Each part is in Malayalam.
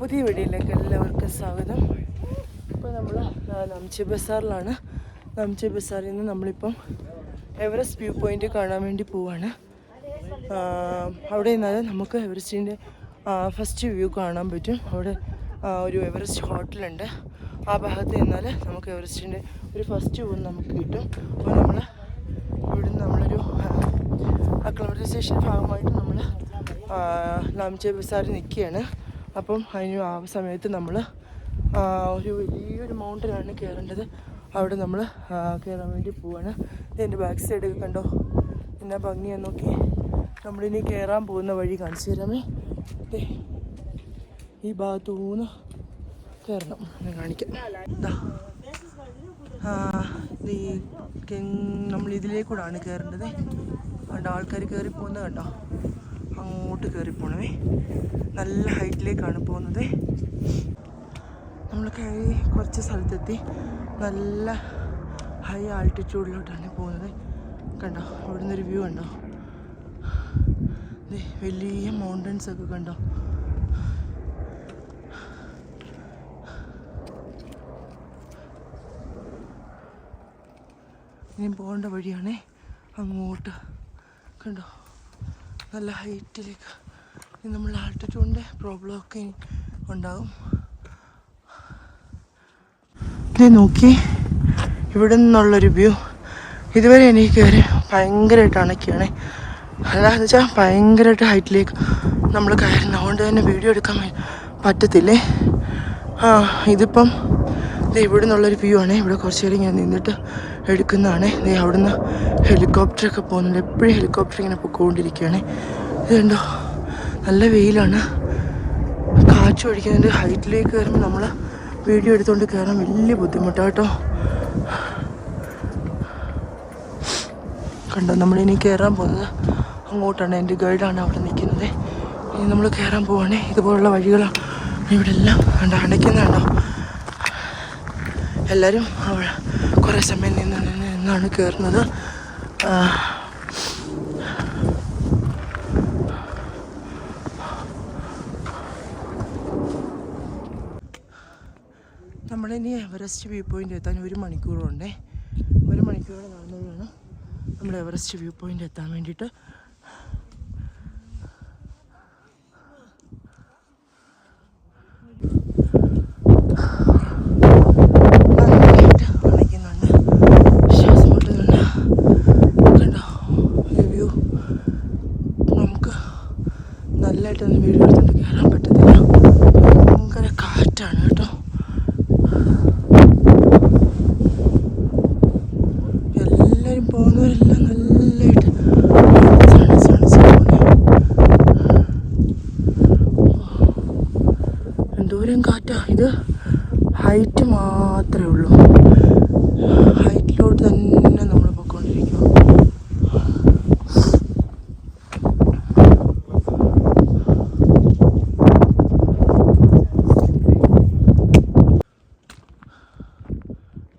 പുതിയ വീഡിയോയിലേക്ക് എല്ലാവർക്കും സ്വാഗതം. ഇപ്പോൾ നമ്മൾ നംചി ബസാറിലാണ്. നംചി ബസാറിൽ നിന്ന് നമ്മളിപ്പം എവറസ്റ്റ് വ്യൂ പോയിന്റ് കാണാൻ വേണ്ടി പോവാണ്. അവിടെ നിന്നാൽ നമുക്ക് എവറസ്റ്റിന്റെ ഫസ്റ്റ് വ്യൂ കാണാൻ പറ്റും. അവിടെ ഒരു എവറസ്റ്റ് ഹോട്ടലുണ്ട്. ആ ഭാഗത്ത് നിന്നാൽ നമുക്ക് എവറസ്റ്റിന്റെ ഒരു ഫസ്റ്റ് വ്യൂ നമുക്ക് കിട്ടും. അപ്പോൾ നമ്മൾ ഇവിടുന്ന് നമ്മളൊരു അക്ലമറ്റൈസേഷൻ ഭാഗമായിട്ട് നമ്മൾ നാമിച്ച ബസാറിൽ നിൽക്കുകയാണ്. അപ്പം അതിന് ആ സമയത്ത് നമ്മൾ ഒരു വലിയൊരു മൗണ്ടനാണ് കയറേണ്ടത് അവിടെ നമ്മൾ കയറാൻ വേണ്ടി പോവാണ്. ഇതിന്റെ ബാക്ക് സൈഡ് കണ്ടോ? എന്നാ ഭംഗിയാന്ന് നോക്കി നമ്മളിനി കയറാൻ പോകുന്ന വഴി കാണിച്ചു തരാമേ. ഈ ഭാഗത്തൂന്ന് കയറണം ഞാൻ കാണിക്കാം. ഈ നമ്മൾ ഇതിലേക്കൂടാണ് കയറേണ്ടത് കണ്ടോ ആൾക്കാർ കയറി പോകുന്നത് കണ്ടോ? അങ്ങോട്ട് കയറി പോണവേ നല്ല ഹൈറ്റിലേക്കാണ് പോകുന്നത്. നമ്മൾ കയറി കുറച്ച് സ്ഥലത്തെത്തി നല്ല ഹൈ ആൾട്ടിറ്റ്യൂഡിലോട്ടാണ് പോകുന്നത്. കണ്ടോ? അവിടെ ഒരു വ്യൂ കണ്ടോ? വലിയ മൗണ്ടൻസ് ഒക്കെ കണ്ടോ? ഇനി പോകേണ്ട വഴിയാണേ. അങ്ങോട്ട്. കണ്ടോ? നല്ല ഹൈറ്റിലേക്ക്. നമ്മൾ ആൾട്ടിറ്റ്യൂഡിന്റെ പ്രോബ്ലമൊക്കെ ഉണ്ടാകും. ഇത് നോക്കി. ഇവിടെ നിന്നുള്ളൊരു വ്യൂ. ഇതുവരെ എനിക്ക് കയറി ഭയങ്കരമായിട്ട് അണക്കിയാണ് അതാന്ന് വെച്ചാൽ ഭയങ്കരമായിട്ട് ഹൈറ്റിലേക്ക് നമ്മൾ കയറുന്നത്. അതുകൊണ്ട് തന്നെ വീഡിയോ എടുക്കാൻ പറ്റത്തില്ലേ? ആ ഇതിപ്പം ഇവിടെ നിന്നുള്ളൊരു വ്യൂ ആണ്. ഇവിടെ കുറച്ച് നേരം ഇങ്ങനെ നിന്നിട്ട് എടുക്കുന്നതാണ്. ദേ അവിടുന്ന് ഹെലികോപ്റ്ററൊക്കെ പോകുന്നുണ്ട്. എപ്പോഴും ഹെലികോപ്റ്റർ ഇങ്ങനെ പൊക്കോണ്ടിരിക്കുകയാണ്. ഇത് കണ്ടോ നല്ല വെയിലാണ്. കാറ്റ് ഒഴിക്കുന്നുണ്ട് ഹൈറ്റിലേക്ക് കയറുമ്പോൾ നമ്മൾ വീഡിയോ എടുത്തുകൊണ്ട് കയറാൻ വലിയ ബുദ്ധിമുട്ടാട്ടോ കണ്ടോ നമ്മളിനി കയറാൻ പോകുന്നത് അങ്ങോട്ടാണ്. എന്റെ ഗൈഡാണ് അവിടെ നിൽക്കുന്നത്. ഇനി നമ്മൾ കയറാൻ പോവാണ്. ഇതുപോലുള്ള വഴികളാണ് ഇവിടെ എല്ലാം കണ്ടോ അടയ്ക്കുന്നുണ്ടോ എല്ലാവരും അവിടെ കുറേ സമയം നിന്ന് നിന്ന് നിന്നാണ് കയറുന്നത്. നമ്മളിനി എവറസ്റ്റ് വ്യൂ പോയിന്റ് എത്താൻ ഒരു മണിക്കൂറുണ്ടേ. ഒരു മണിക്കൂർ നടന്നു വേണം നമ്മൾ എവറസ്റ്റ് വ്യൂ പോയിന്റ് എത്താൻ വേണ്ടിയിട്ട് നന്നായിട്ട് അണയ്ക്കുന്നുണ്ട് ശ്വാസം മുട്ടുന്നുണ്ട് കണ്ടോ ഈ വ്യൂ നമുക്ക് നല്ലതായിട്ടൊന്നും വീഡിയോ എടുത്തുകൊണ്ട് കയറാൻ പറ്റത്തില്ല ഭയങ്കര കാറ്റാണ് കേട്ടോ എല്ലാവരും പോകുന്നവരെല്ലാം നല്ലതായിട്ട് തണുത്ത് തണുത്ത് പോകുന്നെ. എന്തോരം കാറ്റാ ഇത് ഹൈറ്റ് മാത്രമേ ഉള്ളൂ ഹൈറ്റിലോട്ട് തന്നെ നമ്മൾ പോയിക്കൊണ്ടിരിക്കുക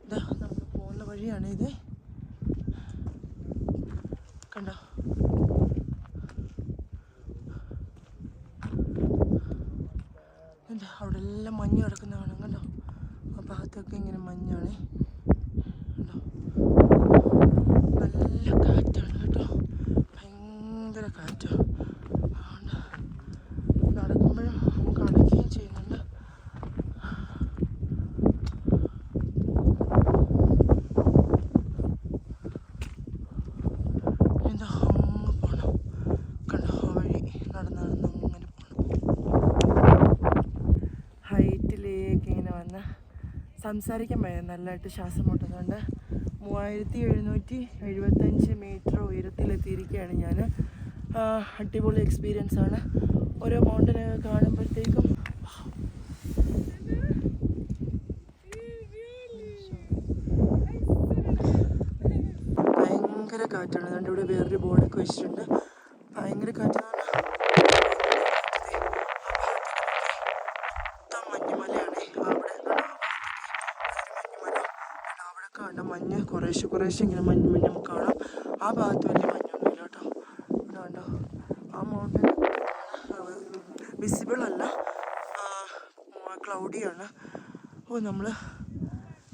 ഇതാ നമ്മൾ പോകുന്ന വഴിയാണ് ഇത് കണ്ടോ എന്താ അവിടെ എല്ലാം മഞ്ഞ് കിടക്കുന്ന കാണാം കണ്ടോ ആ ഭാഗത്തൊക്കെ ഇങ്ങനെ മഞ്ഞാണ് കണ്ടോ നല്ല കാറ്റാണ് കേട്ടോ ഭയങ്കര കാറ്റാണ് അതുകൊണ്ട് നടക്കുമ്പോഴും നമുക്ക് അടയ്ക്കുകയും ചെയ്യുന്നുണ്ട് എന്താ അങ്ങ് പോണം കണ്ടോ ആ വഴി നടന്ന് നടന്ന് അങ്ങനെ പോണം ഹൈറ്റിലേക്ക് ഇങ്ങനെ വന്ന് സംസാരിക്കാൻ പറ്റും നല്ലതായിട്ട് ശ്വാസം മുട്ടുന്നുണ്ട് മൂവായിരത്തി എഴുന്നൂറ്റി എഴുപത്തഞ്ച് മീറ്റർ ഉയരത്തിലെത്തിയിരിക്കുകയാണ് ഞാൻ അടിപൊളി എക്സ്പീരിയൻസ് ആണ്. ഓരോ മൗണ്ടനൊക്കെ കാണുമ്പോഴത്തേക്കും ഭയങ്കര കാറ്റാണ് അതുകൊണ്ട് ഇവിടെ വേറൊരു ബോർഡൊക്കെ വെച്ചിട്ടുണ്ട് ഭയങ്കര കാറ്റ് മഞ്ഞുമലയാണ് അവിടെ മഞ്ഞുമല അവിടെ കാണാം മഞ്ഞ് കുറേശ്ശെ കുറേശ്ശെ ഇങ്ങനെ മഞ്ഞ് മഞ്ഞ് നമുക്ക് കാണാം. ആ ഭാഗത്ത് വലിയ മഞ്ഞൊന്നുമില്ല കേട്ടോ. ഇവിടെ കണ്ടോ. ആ മൗണ്ടൻ വിസിബിൾ അല്ല. ക്ലൗഡിയാണ് ഓ നമ്മൾ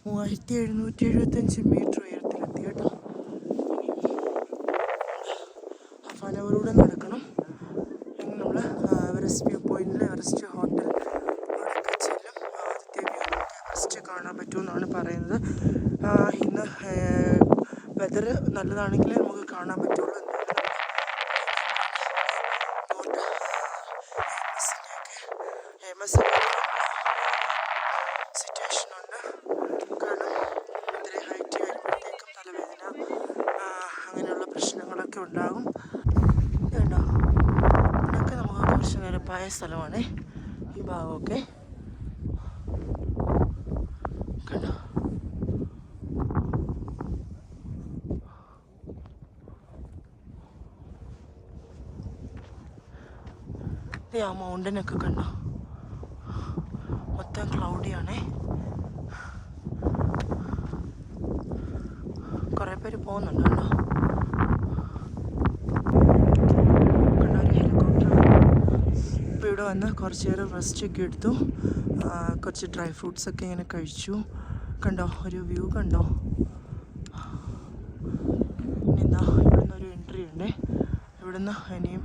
മൂവായിരത്തി എഴുന്നൂറ്റി എഴുപത്തഞ്ച് മീറ്റർ ഉയരത്തിലെത്തി കേട്ടോ അഫാനവറൂടെ നടക്കണം അങ്ങനെ നമ്മൾ എവറസ്റ്റ് വ്യൂ പോയിന്റിൽ എവറസ്റ്റ് ഹോട്ടൽ അവിടെയൊക്കെ ചെല്ലും ആദ്യത്തെ വ്യൂ നമുക്ക് എവറസ്റ്റ് കാണാൻ പറ്റുമെന്നാണ് പറയുന്നത് ആ, ഇന്ന് വെതർ നല്ലതാണെങ്കിൽ നമുക്ക് കാണാൻ പറ്റുള്ളൂ പ്രശ്നങ്ങളൊക്കെ ഉണ്ടാകും ഇതൊക്കെ നമുക്ക് കുറച്ച് നിരപ്പായ സ്ഥലമാണ് ഈ ഭാഗമൊക്കെ ആ മൗണ്ടനൊക്കെ കണ്ടോ? മൊത്തം ക്ലൗഡിയാണേ കുറേ പേര് പോകുന്നുണ്ട് കേട്ടോ. ഇവിടെ വന്ന് കുറച്ച് നേരം റെസ്റ്റ് ഒക്കെ എടുത്തു. കുറച്ച് ഡ്രൈ ഫ്രൂട്ട്സ് ഒക്കെ ഇങ്ങനെ കഴിച്ചു. കണ്ടോ ഒരു വ്യൂ കണ്ടോ? എന്താ ഇവിടുന്ന് ഒരു എൻട്രി ഉണ്ട്. ഇവിടുന്ന് ഇനിയും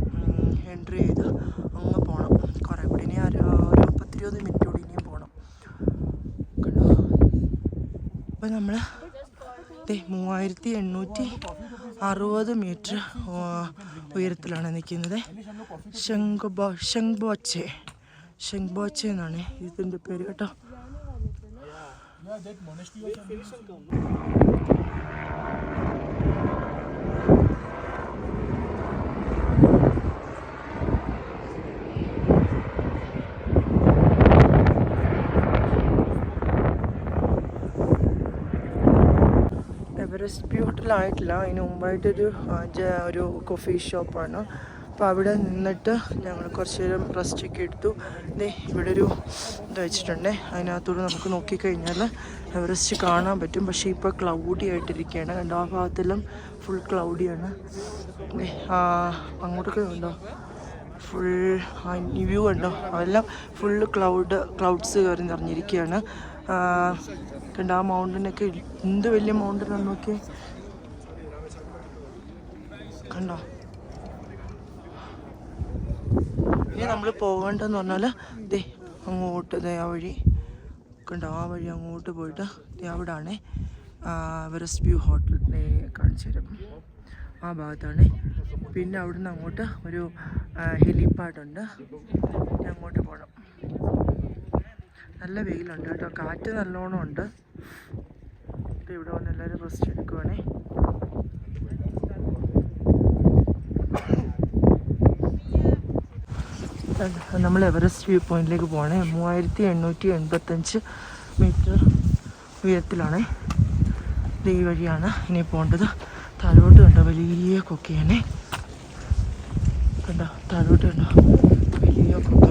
എൻട്രി ചെയ്ത്. അങ്ങ് പോകണം കുറേ കൂടി ഇനി അര- പത്തിരുപത് മിനിറ്റ് കൂടി ഇനിയും പോകണം കണ്ടോ? അപ്പം നമ്മൾ മൂവായിരത്തി എണ്ണൂറ്റി അറുപത് മീറ്റർ ഉയരത്തിലാണ് നിൽക്കുന്നത്. ശംഖുബോ ശംഖുബോച്ചെ. ശംഖുബോച്ചെ എന്നാണ് ഇതിന്റെ പേര് കേട്ടോ. ഹോട്ടലായിട്ടില്ല അതിന് മുമ്പായിട്ടൊരു ഒരു കോഫി ഷോപ്പാണ് അപ്പോൾ അവിടെ നിന്നിട്ട് ഞങ്ങൾ കുറച്ച് നേരം റെസ്റ്റ് ഒക്കെ എടുത്തു. ദേ ഇവിടെ ഒരു ഇത് വെച്ചിട്ടുണ്ടേ. അതിനകത്തൂടെ നമുക്ക് നോക്കിക്കഴിഞ്ഞാൽ എവറസ്റ്റ് കാണാൻ പറ്റും. പക്ഷേ ഇപ്പോൾ ക്ലൗഡി ആയിട്ടിരിക്കുകയാണ്. കണ്ടോ ആ ഭാഗത്തെല്ലാം ഫുൾ ക്ലൗഡിയാണ് അങ്ങോട്ടൊക്കെ ഉണ്ടോ ഫുൾ വ്യൂ ഉണ്ടോ അതെല്ലാം ഫുൾ ക്ലൗഡ് ക്ലൗഡ്സ് കയറി നിറഞ്ഞിരിക്കുകയാണ്. കണ്ടോ ആ മൗണ്ടനൊക്കെ എന്ത് വലിയ മൗണ്ടനാണ് നോക്കി കണ്ടോ? ഇനി നമ്മൾ പോകേണ്ടതെന്ന് പറഞ്ഞാൽ ദേ അങ്ങോട്ട് ദേ ആ വഴി. കണ്ടോ? ആ വഴി അങ്ങോട്ട് പോയിട്ട് ദേ അവിടാണ് എവറസ്റ്റ് വ്യൂ ഹോട്ടൽ കാണിച്ചു തരും. ആ ഭാഗത്താണ്. പിന്നെ അവിടുന്ന് അങ്ങോട്ട് ഒരു ഹെലിപ്പാഡുണ്ട് അങ്ങോട്ട് പോകണം നല്ല വെയിലുണ്ട് കേട്ടോ. കാറ്റ് നല്ലോണം ഉണ്ട്. ദേ ഇവിടെ വന്ന് എല്ലാവരും റെസ്റ്റ് എടുക്കുവാണേ. നമ്മൾ എവറസ്റ്റ് വ്യൂ പോയിന്റിലേക്ക് പോകണേ മൂവായിരത്തി എണ്ണൂറ്റി എൺപത്തഞ്ച് മീറ്റർ ഉയരത്തിലാണ്. ഈ വഴിയാണ് ഇനി പോകേണ്ടത്. താഴോട്ട് കണ്ടോ? വലിയ കൊക്കയാണേ. കണ്ടോ? താഴോട്ട് കണ്ടോ? വലിയ കൊക്ക.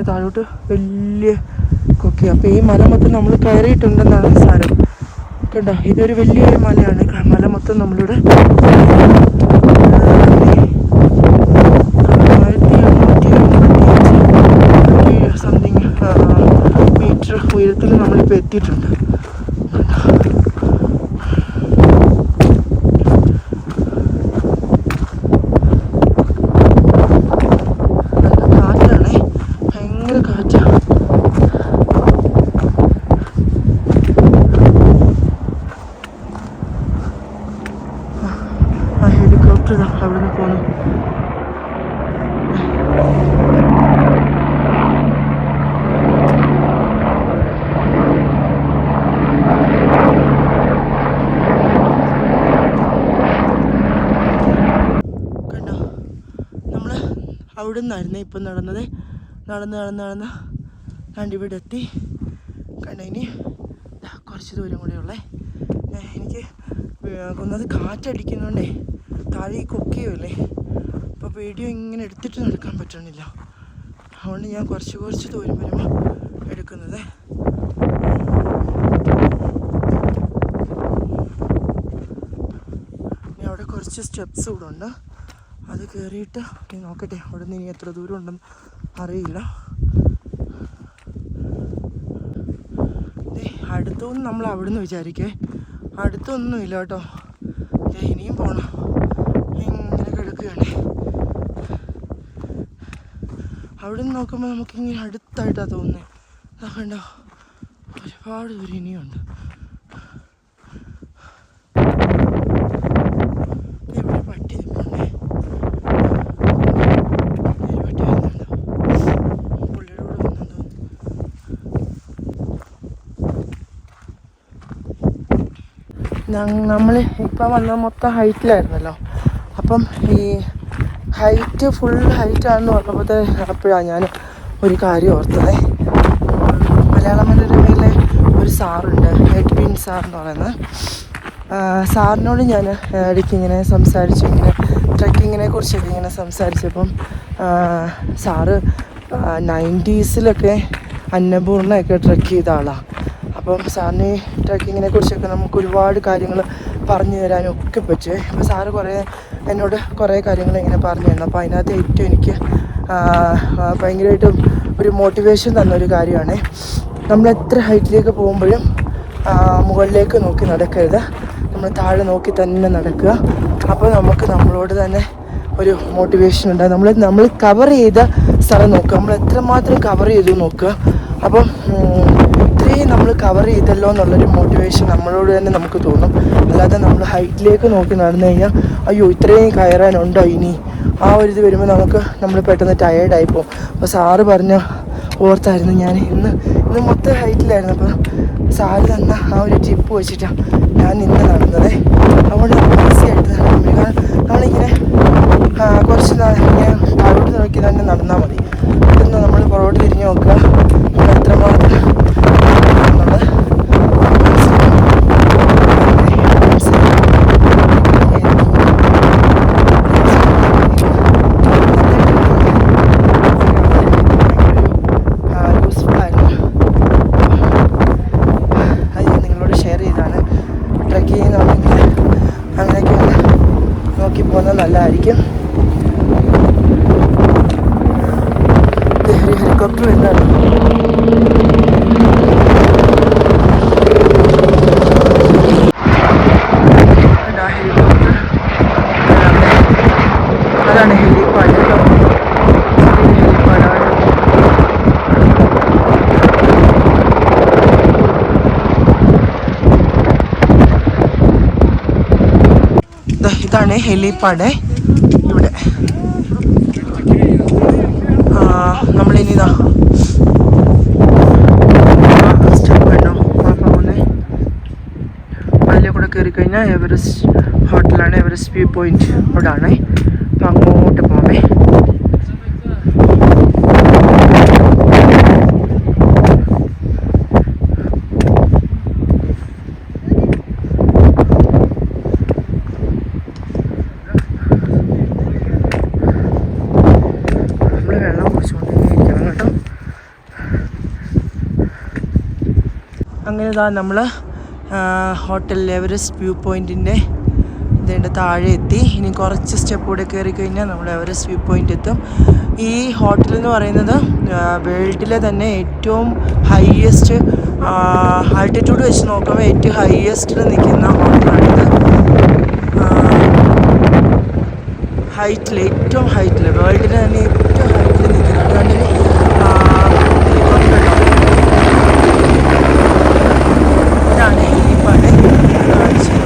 ഇങ്ങനെ താഴോട്ട് വലിയ കൊക്കി അപ്പോൾ ഈ മല മൊത്തം നമ്മൾ കയറിയിട്ടുണ്ടെന്നാണ് സാരം കണ്ടോ ഇതൊരു വലിയൊരു മലയാണ് മല മൊത്തം നമ്മളിവിടെ സംതിങ് മീറ്റർ ഉയരത്തിൽ നമ്മളിപ്പോൾ എത്തിയിട്ടുണ്ട് നല്ല കാറ്റാണേ ഭയങ്കര കാറ്റാ ആ ഹെലികോപ്റ്റർ ഇതാ അവിടെ നിന്ന് പോന്നു കണ്ടോ നമ്മൾ അവിടെ നിന്നായിരുന്നു ഇപ്പം നടന്നത്? നടന്ന് നടന്ന് നടന്ന്. കണ്ടിവിടെ എത്തി. കുറച്ച് ദൂരം കൂടെ ഉള്ളേ. എനിക്ക് ഒന്നത് കാറ്റടിക്കുന്നുണ്ടേ താഴെ ഈ കൊക്കയുമല്ലേ? അപ്പോൾ വീഡിയോ ഇങ്ങനെ എടുത്തിട്ട് നടക്കാൻ പറ്റണില്ല. അതുകൊണ്ട് ഞാൻ കുറച്ച് കുറച്ച് ദൂരം വരുമ്പോൾ എടുക്കുന്നത്. അവിടെ കുറച്ച് സ്റ്റെപ്സ് കൂടെ ഉണ്ട്. അത് കയറിയിട്ട് ഇനി നോക്കട്ടെ. അവിടെ നിന്ന് ഇനി എത്ര ദൂരം ഉണ്ടെന്ന് അറിയില്ല. അടുത്തൊന്നും നമ്മൾ അവിടെ നിന്ന് വിചാരിക്കേ അടുത്തൊന്നുമില്ല കേട്ടോ. ഇനിയും പോണം. ഇങ്ങനെ കിടക്കുകയാണ്. അവിടെ നിന്ന് നോക്കുമ്പോൾ നമുക്കിങ്ങനെ അടുത്തായിട്ടാണ് തോന്നുന്നത് അതൊക്കെ ഉണ്ടോ ഒരുപാട് ദൂരം ഇനിയുണ്ട് ദേ, ഇവിടെ പട്ടി നിൽപ്പുണ്ടേ ദേ, ഒരു പട്ടി വരുന്നുണ്ടോ പുള്ളിയുടെ കൂടെ വന്നു തോന്നുന്നു നമ്മൾ ഇപ്പം വന്ന മൊത്തം ഹൈറ്റിലായിരുന്നല്ലോ. അപ്പം ഈ ഹൈറ്റ് ഫുൾ ഹൈറ്റാണെന്ന് പറഞ്ഞപ്പോഴത്തെ അപ്പോഴാണ് ഞാൻ ഒരു കാര്യം ഓർത്തത്. മലയാള മനോരമയിലെ ഒരു സാറുണ്ട് എഡ്വിൻ സാർ എന്ന് പറയുന്നത് സാറിനോട് ഞാൻ ഇടയ്ക്ക് ഇങ്ങനെ സംസാരിച്ചു ഇങ്ങനെ ട്രക്കിങ്ങിനെ കുറിച്ചൊക്കെ ഇങ്ങനെ സംസാരിച്ചപ്പം സാറ് നയന്റീസിലൊക്കെ അന്നപൂർണയൊക്കെ ട്രക്ക് ചെയ്ത ആളാണ് അപ്പം സാറിന് ട്രക്കിങ്ങിനെ കുറിച്ചൊക്കെ നമുക്ക് ഒരുപാട് കാര്യങ്ങൾ പറഞ്ഞു തരാനും ഒക്കെ പറ്റുമേ അപ്പോൾ സാറ് കുറേ എന്നോട് കുറേ കാര്യങ്ങൾ ഇങ്ങനെ പറഞ്ഞു തന്നു. അപ്പോൾ അതിനകത്ത് ഏറ്റവും എനിക്ക് ഭയങ്കരമായിട്ടും ഒരു മോട്ടിവേഷൻ തന്ന ഒരു കാര്യമാണ്. നമ്മൾ എത്ര ഹൈറ്റിലേക്ക് പോകുമ്പോഴും മുകളിലേക്ക് നോക്കി നടക്കരുത്. നമ്മൾ താഴെ നോക്കി തന്നെ നടക്കുക. അപ്പോൾ നമുക്ക് നമ്മളോട് തന്നെ ഒരു മോട്ടിവേഷൻ ഉണ്ടാകും നമ്മൾ നമ്മൾ കവർ ചെയ്ത സ്ഥലം നോക്കുക. നമ്മൾ എത്രമാത്രം കവർ ചെയ്തു നോക്കുക. അപ്പം നമ്മൾ കവർ ചെയ്തല്ലോ എന്നുള്ളൊരു മോട്ടിവേഷൻ നമ്മളോട് തന്നെ നമുക്ക് തോന്നും. അല്ലാതെ നമ്മൾ ഹൈറ്റിലേക്ക് നോക്കി നടന്നു കഴിഞ്ഞാൽ അയ്യോ ഇത്രയും കയറാനുണ്ടോ ഇനി? ആ ഒരു ഇത് വരുമ്പോൾ നമുക്ക് നമ്മൾ പെട്ടെന്ന് ടയേർഡായി പോകും. അപ്പോൾ സാറ് പറഞ്ഞ ഓർത്തായിരുന്നു ഞാൻ. ഇന്ന് ഇന്ന് മൊത്തം ഹൈറ്റിലായിരുന്നു അപ്പോൾ സാറ് തന്ന ആ ഒരു ടിപ്പ് വെച്ചിട്ടാണ് ഞാൻ ഇന്ന് നടന്നത്. അതുകൊണ്ട് ഈസി ആയിട്ട് കാരണം നമ്മളിങ്ങനെ കുറച്ച് ഇങ്ങനെ താഴോട്ട് നോക്കി തന്നെ നടന്നാൽ മതി. ഇന്ന് നമ്മൾ പുറകോട്ട് തിരിഞ്ഞ് നോക്കുക. നമ്മൾ എത്രമാത്രം എന്നുള്ളത് യൂസ്ഫുൾ ആയിരുന്നു അത് ഞാൻ നിങ്ങളോട് ഷെയർ ചെയ്താണ് ട്രക്ക് ചെയ്യുന്നുണ്ടെങ്കിൽ അങ്ങനെയൊക്കെ ഒന്ന് നോക്കി പോകുന്നത് നല്ലതായിരിക്കും. ഹെലികോപ്റ്റർ വരുന്നുണ്ട് കണ്ടോ ആ ഹെലികോപ്റ്റർ അതാണ് ഹെലിപ്പാഡ് കേട്ടോ ഹെലിപ്പാഡാണ് ദാ ഇതാണ് ഹെലിപ്പാഡ് ഇവിടെ. ആ, നമ്മളിനി ഇതാ സ്റ്റെപ്പ് കണ്ടോ ആ പോകുന്നേ അതിലെ കൂടെ കയറി കഴിഞ്ഞാൽ എവറസ്റ്റ് ഹോട്ടലാണ് എവറസ്റ്റ് വ്യൂ പോയിന്റ് അവിടെ ആണേ അപ്പം അങ്ങോട്ട് പോകാമേ ഇതാ നമ്മൾ ഹോട്ടൽ എവറസ്റ്റ് വ്യൂ പോയിന്റിന്റെ ഇതിന്റെ താഴെ എത്തി. ഇനി കുറച്ച് സ്റ്റെപ്പ് കൂടെ കയറി കഴിഞ്ഞാൽ നമ്മൾ എവറസ്റ്റ് വ്യൂ പോയിന്റ് എത്തും. ഈ ഹോട്ടൽ എന്ന് പറയുന്നത് വേൾഡിലെ തന്നെ ഏറ്റവും ഹയസ്റ്റ് ആൾട്ടിറ്റ്യൂഡ് വെച്ച് നോക്കുമ്പോൾ ഏറ്റവും ഹയസ്റ്റിൽ നിൽക്കുന്ന ഹോട്ടലാണിത് ഹൈറ്റിൽ ഏറ്റവും ഹൈറ്റിൽ വേൾഡിൽ തന്നെ ഏറ്റവും ഹൈറ്റിൽ നിൽക്കുന്നത് അതുകൊണ്ട് ഇതാണ് ഈ പണി കാണിച്ചത്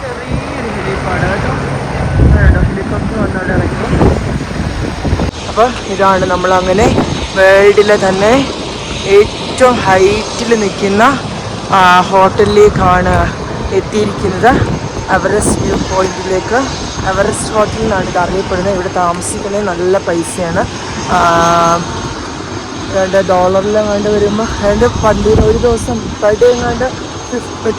ചെറിയൊരു ഹെലിപ്പാഡ് കേട്ടോ കേട്ടോ ഹെലികോപ്റ്റർ വന്നവിടെ ഇറങ്ങി അപ്പം ഇതാണ് നമ്മളങ്ങനെ വേൾഡിലെ തന്നെ ഏറ്റവും ഹൈറ്റിൽ നിൽക്കുന്ന ഹോട്ടലിലേക്കാണ് എത്തിയിരിക്കുന്നത്. എവറസ്റ്റ് വ്യൂ പോയിന്റിലേക്ക് എവറസ്റ്റ് ഹോട്ടൽ എന്നാണ് ഇത് അറിയപ്പെടുന്നത്. ഇവിടെ താമസിക്കുന്നത് നല്ല പൈസയാണ്. രണ്ട് ഡോളറിലെങ്ങാണ്ട് വരുമ്പോൾ അതിന്റെ പണ്ട് ഒരു ദിവസം പെർ ഡേ എങ്ങാണ്ട്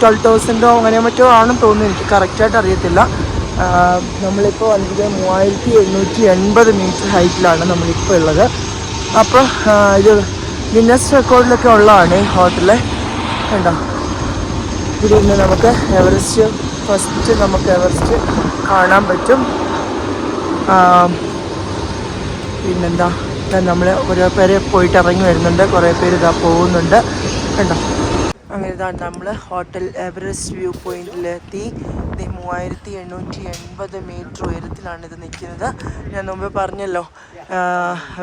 ട്വൽവ് തൗസൻഡോ അങ്ങനെ മറ്റോ ആണെന്ന് തോന്നുന്നു. എനിക്ക് കറക്റ്റായിട്ട് അറിയത്തില്ല. നമ്മളിപ്പോൾ വന്നിരിക്കുന്നത് മൂവായിരത്തി എണ്ണൂറ്റി എൺപത് മീറ്റർ ഹൈറ്റിലാണ് നമ്മളിപ്പോൾ ഉള്ളത്. അപ്പോൾ ഇത് ഗിന്നസ് റെക്കോർഡിലൊക്കെ ഉള്ളതാണ് ഈ ഹോട്ടൽ. കണ്ടോ? ഇവിടെ നമുക്ക് എവറസ്റ്റ് ഫസ്റ്റ് നമുക്ക് എവറസ്റ്റ് കാണാൻ പറ്റും. പിന്നെന്താ? നമ്മൾ ഓരോ പേര് പോയിട്ട് ഇറങ്ങി വരുന്നുണ്ട്. കുറേ പേര് ഇതാ പോകുന്നുണ്ട്. കണ്ടോ? അങ്ങനെ ഇതാണ് നമ്മൾ ഹോട്ടൽ എവറസ്റ്റ് വ്യൂ പോയിന്റിലെത്തി മൂവായിരത്തി എണ്ണൂറ്റി എൺപത് മീറ്റർ ഉയരത്തിലാണ് ഇത് നിൽക്കുന്നത്. ഞാൻ മുമ്പ് പറഞ്ഞല്ലോ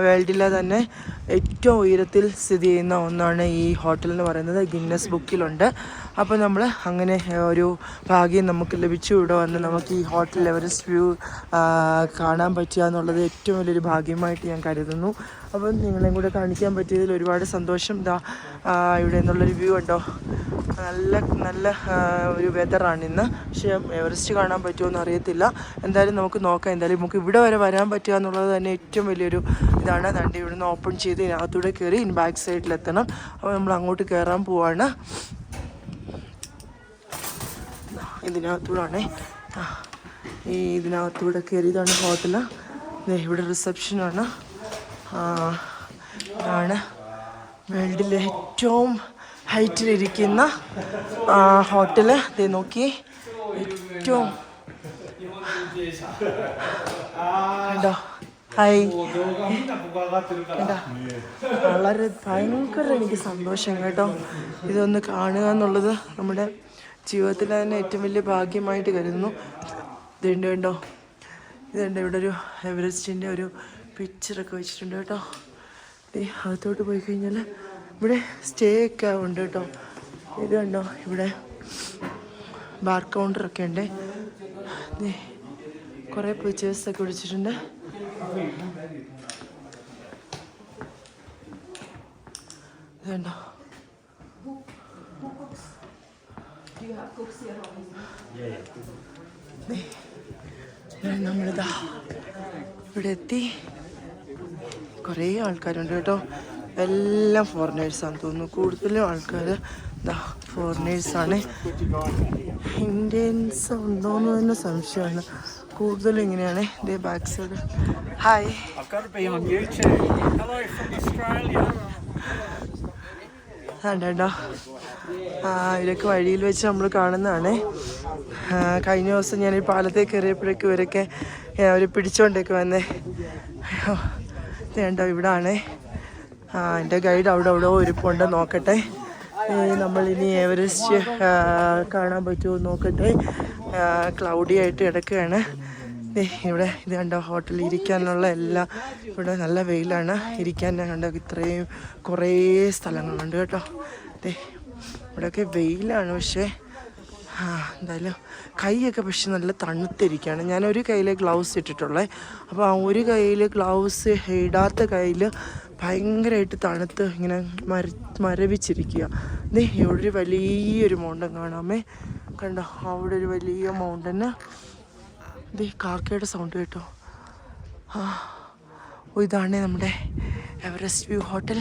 വേൾഡിലെ തന്നെ ഏറ്റവും ഉയരത്തിൽ സ്ഥിതി ചെയ്യുന്ന ഒന്നാണ് ഈ ഹോട്ടൽ എന്ന് പറയുന്നത്. ഗിന്നസ് ബുക്കിലുണ്ട് അപ്പോൾ നമ്മൾ അങ്ങനെ ഒരു ഭാഗ്യം നമുക്ക് ലഭിച്ചു ഇവിടെ വന്ന് നമുക്ക് ഈ ഹോട്ടൽ എവറസ്റ്റ് വ്യൂ കാണാൻ പറ്റുക എന്നുള്ളത് ഏറ്റവും വലിയൊരു ഭാഗ്യമായിട്ട് ഞാൻ കരുതുന്നു. അപ്പം നിങ്ങളെയും കൂടെ കാണിക്കാൻ പറ്റിയതിൽ ഒരുപാട് സന്തോഷം. ഇതാ ഇവിടെ നിന്നുള്ളൊരു വ്യൂ ഉണ്ടോ നല്ല നല്ല ഒരു വെതറാണ് ഇന്ന്. പക്ഷേ എവറസ്റ്റ് കാണാൻ പറ്റുമോ എന്ന് അറിയത്തില്ല. എന്തായാലും നമുക്ക് നോക്കാം. എന്തായാലും നമുക്ക് ഇവിടെ വരെ വരാൻ പറ്റുക എന്നുള്ളത് തന്നെ ഏറ്റവും വലിയൊരു ഇതാണ്. ദണ്ട് ഇവിടുന്ന് ഓപ്പൺ ചെയ്ത് ഇതിനകത്തൂടെ കയറി ഇനി ബാക്ക് സൈഡിലെത്തണം അപ്പോൾ നമ്മൾ അങ്ങോട്ട് കയറാൻ പോവാണ്. ഇതിനകത്തൂടാണേ. ഈ ഇതിനകത്തൂടെ കയറി ഇതാണ് ഹോട്ടൽ ഇവിടെ റിസപ്ഷനാണ് ആണ് വേൾഡിലെ ഏറ്റവും ഹൈറ്റിലിരിക്കുന്ന ഹോട്ടൽ. ഇത് നോക്കി. ഏറ്റവും കണ്ടോ? ഹായ് വളരെ ഭയങ്കര എനിക്ക് സന്തോഷം കേട്ടോ. ഇതൊന്ന് കാണുക എന്നുള്ളത് നമ്മുടെ ജീവിതത്തിൽ തന്നെ ഏറ്റവും വലിയ ഭാഗ്യമായിട്ട് കരുതുന്നു. ഇതുണ്ട് കണ്ടോ? ഇതുണ്ട് ഇവിടെ ഒരു എവറസ്റ്റിന്റെ ഒരു പിക്ചറൊക്കെ വെച്ചിട്ടുണ്ട് കേട്ടോ. അകത്തോട്ട് പോയി കഴിഞ്ഞാൽ ഇവിടെ സ്റ്റേ ഒക്കെ ഉണ്ട് കേട്ടോ. ഇത് കണ്ടോ ഇവിടെ ബാർ കൗണ്ടറൊക്കെ ഉണ്ട്. കുറേ പിക്ചേഴ്സൊക്കെ വിളിച്ചിട്ടുണ്ട് ഇതുണ്ടോ നമ്മളിതാ ഇവിടെ എത്തി. കുറേ ആൾക്കാരുണ്ട് കേട്ടോ. എല്ലാം ഫോറിനേഴ്സാണെന്ന് തോന്നുന്നു. കൂടുതലും ആൾക്കാർ ഫോറിനേഴ്സാണ് ഇന്ത്യൻസ് ഉണ്ടോന്ന് തന്നെ സംശയമാണ്. കൂടുതലും ഇങ്ങനെയാണ്. ഇതേ ബാക്ക് സൈഡ് ഹായ് ആ ഇതൊക്കെ വഴിയിൽ വെച്ച് നമ്മൾ കാണുന്നതാണ്. കഴിഞ്ഞ ദിവസം ഞാൻ ഈ പാലത്തേക്ക് കയറിയപ്പോഴേക്കും ഇവരൊക്കെ അവർ പിടിച്ചോണ്ടൊക്കെ വന്നേ. കണ്ടോ ഇവിടാണേ. ആ എന്റെ ഗൈഡ് അവിടെ അവിടെ ഒരുപ്പുണ്ട് നോക്കട്ടെ. നമ്മൾ ഇനി എവറസ്റ്റ് കാണാൻ പറ്റുമോ നോക്കട്ടെ. ക്ലൗഡി ആയിട്ട് കിടക്കുകയാണ്. ഇവിടെ ഇത് കണ്ടോ ഹോട്ടലിൽ ഇരിക്കാനുള്ള എല്ലാം ഇവിടെ നല്ല വെയിലാണ്. ഇരിക്കാൻ കണ്ടോ ഇത്രയും കുറേ സ്ഥലങ്ങളുണ്ട് കേട്ടോ. ഇവിടെയൊക്കെ വെയിലാണ് പക്ഷേ. എന്തായാലും കൈയൊക്കെ പക്ഷെ നല്ല തണുത്തിരിക്കുകയാണ്. ഞാനൊരു കയ്യിൽ ഗ്ലൗസ് ഇട്ടിട്ടുള്ളത് അപ്പോൾ ആ ഒരു കയ്യിൽ ഗ്ലൗസ് ഇടാത്ത കയ്യിൽ ഭയങ്കരമായിട്ട് തണുത്ത് ഇങ്ങനെ മര മരവിച്ചിരിക്കുക. ദേ ഇവിടെ ഒരു വലിയൊരു മൗണ്ടൻ കാണാമേ. കണ്ടോ അവിടെ ഒരു വലിയ മൗണ്ടന് ദേ കാക്കയുടെ സൗണ്ട് കേട്ടോ. ആ ഇതാണ് നമ്മുടെ എവറസ്റ്റ് വ്യൂ ഹോട്ടൽ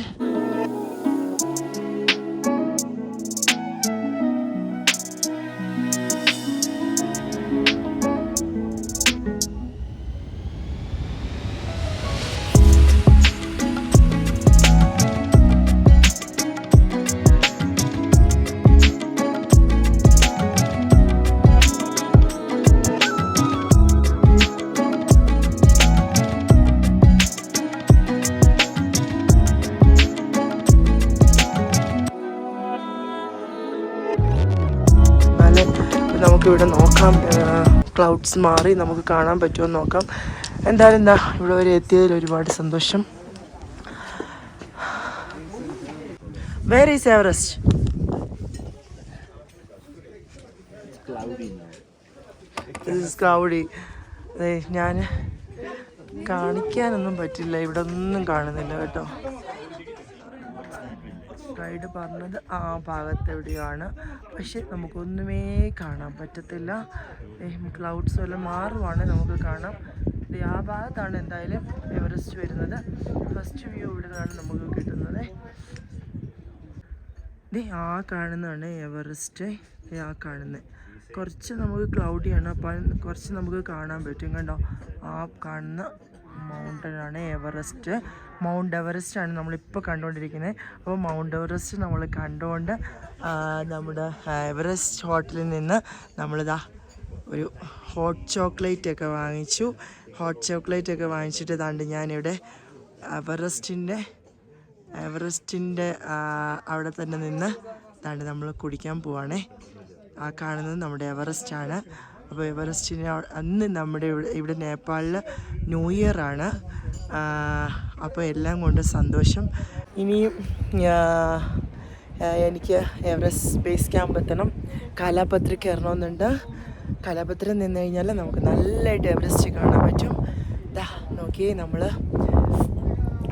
ക്ലൗഡ്സ് മാറി നമുക്ക് കാണാൻ പറ്റുമോ എന്ന് നോക്കാം. എന്തായാലും എന്താ ഇവിടെ വരെ എത്തിയതിൽ ഒരുപാട് സന്തോഷം. വേർ ഈസ് എവറസ്റ്റ് ക്ലൗഡി ഞാൻ കാണിക്കാനൊന്നും പറ്റില്ല. ഇവിടെ ഒന്നും കാണുന്നില്ല കേട്ടോ. ഗൈഡ് പറഞ്ഞത് ആ ഭാഗത്ത് എവിടെയാണ് പക്ഷെ നമുക്കൊന്നുമേ കാണാൻ പറ്റത്തില്ല. ക്ലൗഡ്സ് വല്ല മാറുവാണ് നമുക്ക് കാണാം. ആ ഭാഗത്താണ് എന്തായാലും എവറസ്റ്റ് വരുന്നത്. ഫസ്റ്റ് വ്യൂ ഇവിടെ നിന്നാണ് നമുക്ക് കിട്ടുന്നത്. ആ കാണുന്നതാണ് എവറസ്റ്റ് ആ കാണുന്നത് കുറച്ച് നമുക്ക് ക്ലൗഡിയാണ് അപ്പം കുറച്ച് നമുക്ക് കാണാൻ പറ്റും കണ്ടോ? ആ കാണുന്ന മൗണ്ടനാണ് എവറസ്റ്റ്. മൗണ്ട് എവറസ്റ്റ് ആണ് നമ്മളിപ്പോൾ കണ്ടുകൊണ്ടിരിക്കുന്നത് അപ്പോൾ മൗണ്ട് എവറസ്റ്റ് നമ്മൾ കണ്ടുകൊണ്ട് നമ്മുടെ എവറസ്റ്റ് ഹോട്ടലിൽ നിന്ന് നമ്മളിതാ ഒരു ഹോട്ട് ചോക്ലേറ്റ് ഒക്കെ വാങ്ങിച്ചു. ഹോട്ട് ചോക്ലേറ്റ് ഒക്കെ വാങ്ങിച്ചിട്ട് താണ്ട് ഞാനിവിടെ എവറസ്റ്റിന്റെ എവറസ്റ്റിന്റെ അവിടെ തന്നെ നിന്ന് ഇതാണ്ട് നമ്മൾ കുടിക്കാൻ പോവാണേ. ആ കാണുന്നത് നമ്മുടെ എവറസ്റ്റ് ആണ് അപ്പോൾ എവറസ്റ്റിന് അന്ന് നമ്മുടെ ഇവിടെ ഇവിടെ നേപ്പാളിൽ ന്യൂ ഇയർ ആണ്. അപ്പോൾ എല്ലാം കൊണ്ട് സന്തോഷം. ഇനിയും എനിക്ക് എവറസ്റ്റ് ബേസ് ക്യാമ്പ് എത്തണം. കാലാപത്രി കയറണമെന്നുണ്ട്. കലാപത്രി നിന്ന് കഴിഞ്ഞാൽ നമുക്ക് നല്ലതായിട്ട് എവറസ്റ്റ് കാണാൻ പറ്റും. ദാ നോക്കിയേ നമ്മൾ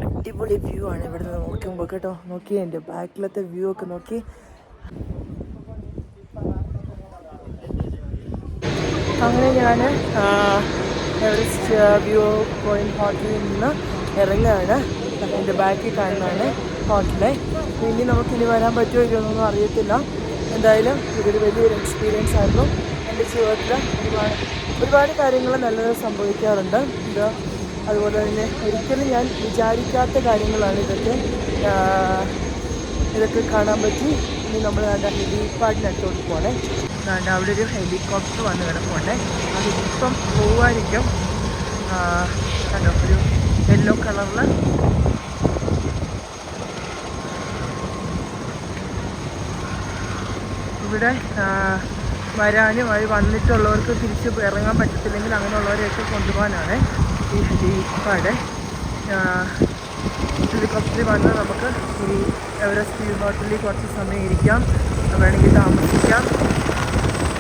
അടിപൊളി വ്യൂ ആണ് ഇവിടെ നിന്ന് നോക്കുമ്പോൾ കേട്ടോ. നോക്കി എന്റെ ബാക്കിലത്തെ വ്യൂ ഒക്കെ നോക്കി. അങ്ങനെ ഞാൻ എവറസ്റ്റ് വ്യൂ പോയിന്റ് ഹോട്ടലിൽ നിന്ന് ഇറങ്ങുകയാണ് എന്റെ ബാക്കിൽ കാണുന്നതാണ് ഹോട്ടലെ. ഇനി നമുക്കിനി വരാൻ പറ്റുമോ ഇല്ലയോന്നൊന്നും അറിയത്തില്ല. എന്തായാലും ഇതൊരു വലിയൊരു എക്സ്പീരിയൻസ് ആയിരുന്നു. എന്റെ ജീവിതത്തിൽ ഒരുപാട് ഒരുപാട് കാര്യങ്ങൾ നല്ലത് സംഭവിക്കാറുണ്ട്. ഇത് അതുപോലെ തന്നെ ഒരിക്കലും ഞാൻ വിചാരിക്കാത്ത കാര്യങ്ങളാണ് ഇതൊക്കെ. ഇതൊക്കെ കാണാൻ പറ്റി. ഇനി നമ്മൾ വേണ്ട ഹെലിപ്പാഡിനടുത്തോട്ട് പോകണേ വേണ്ട അവിടെ ഒരു ഹെലികോപ്റ്റർ വന്ന് കിടപ്പുണ്ട്. അത് ഇപ്പം പോവായിരിക്കും കണ്ടോ ഒരു യെല്ലോ കളറിൽ ഇവിടെ വരാനും അത് വന്നിട്ടുള്ളവർക്ക് തിരിച്ച് ഇറങ്ങാൻ പറ്റത്തില്ലെങ്കിൽ അങ്ങനെയുള്ളവരെയൊക്കെ കൊണ്ടുപോകാനാണ് ഈ ഹെലിപ്പാഡ് ഹെലികോപ്റ്ററിൽ വന്ന് നമുക്ക് ഈ എവറസ്റ്റ് വ്യൂ ഹോട്ടലിൽ കുറച്ച് സമയം ഇരിക്കാം. വേണമെങ്കിൽ താമസിക്കാം.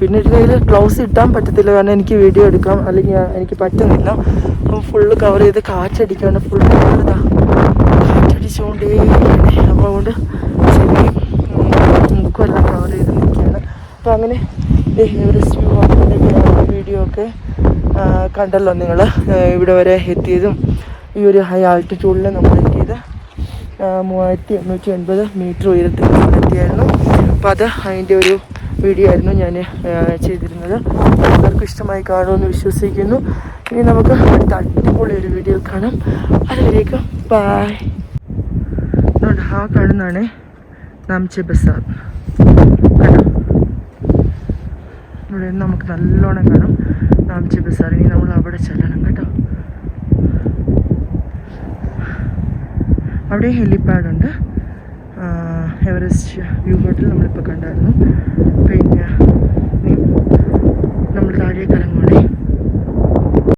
പിന്നെ കയ്യിൽ ഗ്ലൗസ് ഇട്ടാൻ പറ്റത്തില്ല. കാരണം എനിക്ക് വീഡിയോ എടുക്കാം. അല്ലെങ്കിൽ എനിക്ക് പറ്റുന്നില്ല. അപ്പം ഫുള്ള് കവർ ചെയ്ത് കാറ്റടിക്കാണ്. ഫുള്ള് ഇതാ. കാറ്റടിച്ചുകൊണ്ടേ അപ്പോൾ അതുകൊണ്ട് ചെവിയും മുക്കും എല്ലാം കവർ ചെയ്ത് നിൽക്കുകയാണ്. അപ്പോൾ അങ്ങനെ വീഡിയോ ഒക്കെ കണ്ടല്ലോ നിങ്ങൾ ഇവിടെ വരെ എത്തിയതും ഈ ഒരു ഹൈ ആൾട്ടിറ്റ്യൂഡിൽ നമ്മൾ എത്തിയത് മൂവായിരത്തി എണ്ണൂറ്റി എൺപത് മീറ്റർ ഉയരത്തിൽ എത്തിയായിരുന്നു അപ്പോൾ അത് അതിന്റെ ഒരു വീഡിയോ ആയിരുന്നു ഞാൻ ചെയ്തിരുന്നത്. എല്ലാവർക്കും ഇഷ്ടമായി കാണുമെന്ന് വിശ്വസിക്കുന്നു. ഇനി നമുക്ക് അടുത്ത അടിപൊളി ഒരു വീഡിയോ കാണാം. അതുവരേക്കും ബായ് ആ കാണുന്നതാണ് നാംചെ ബസാർ. ഇവിടെ നമുക്ക് നല്ലോണം കാണാം നാംചെ ബസാർ. ഇനി നമ്മൾ അവിടെ ചെല്ലണം കേട്ടോ. അവിടെ ഹെലിപ്പാഡുണ്ട്. എവറസ്റ്റ് വ്യൂ ഹോട്ടൽ നമ്മളിപ്പോൾ കണ്ടായിരുന്നു. പിന്നെ നമ്മൾ താഴേക്ക് ഇറങ്ങാം